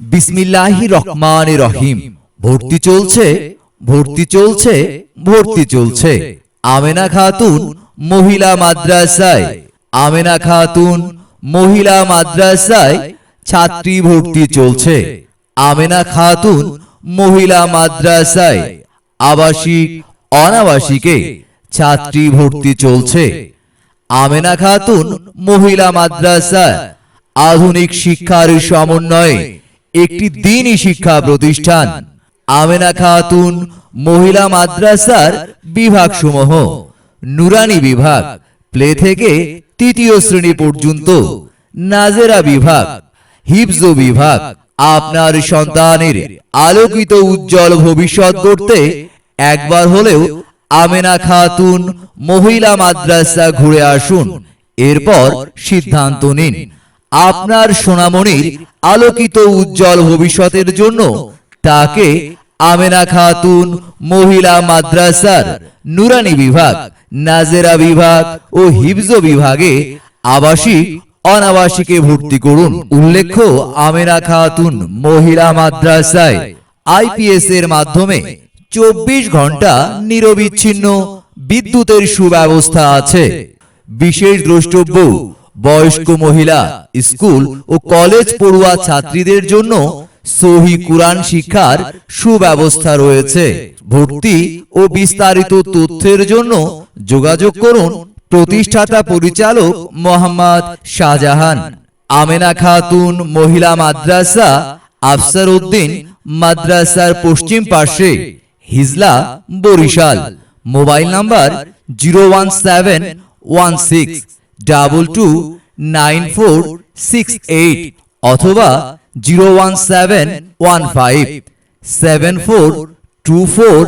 বিসমিল্লাহি রহমান রহিম। ভর্তি চলছে ভর্তি চলছে ভর্তি চলছে। আমেনা খাতুন, মহিলা মাদ্রাসায়। আমেনা খাতুন, মহিলা মাদ্রাসায় ছাত্রী ভর্তি চলছে। আমেনা খাতুন, মহিলা মাদ্রাসায়। আবাসিক, অনাবাসিকে ছাত্রী ভর্তি চলছে। আমেনা খাতুন, মহিলা আধুনিক শিক্ষার সমন্বয়ে একটি দিনই শিক্ষা প্রতিষ্ঠান। আমেনা খাতুন, মহিলা মাদ্রাসার বিভাগসমূহ। নুরানি বিভাগ, প্লে থেকে তৃতীয় শ্রেণি পর্যন্ত। নাজেরা বিভাগ, হিফজ বিভাগ। আপনার সন্তানের আলোকিত উজ্জ্বল ভবিষ্যৎ করতে একবার হলেও আমেনা খাতুন মহিলা মাদ্রাসা ঘুরে আসুন। এরপর সিদ্ধান্ত নিন। আপনার সোনামণির আলোকিত উজ্জ্বল ভবিষ্যতের জন্য তাকে আমেনা খাতুন, মহিলা মাদ্রাসার নুরানি বিভাগ, নাজেরা বিভাগ ও হিফজ বিভাগে আবাসিক অনাবাসিকে ভর্তি করুন। উল্লেখ্য, আমেনা খাতুন মহিলা মাদ্রাসায় আইপিএস এর মাধ্যমে চব্বিশ ঘণ্টা নিরবিচ্ছিন্ন বিদ্যুতের সুব্যবস্থা আছে। বিশেষ দ্রষ্টব্য বয়স্ক মহিলা, স্কুল ও কলেজ পড়ুয়া ছাত্রীদের জন্য সহি কুরআন শিক্ষার সুব্যবস্থা রয়েছে। ভর্তি ও বিস্তারিত তথ্যের জন্য যোগাযোগ করুন প্রতিষ্ঠাতা পরিচালক মোহাম্মদ শাহজাহান। আমেনা খাতুন মহিলা মাদ্রাসা আফসার উদ্দিন মাদ্রাসার পশ্চিম পাশে Hijla, Barishal. Mobile number zero one seven one six. Double two nine four six eight অথবা zero one seven one five seven four two four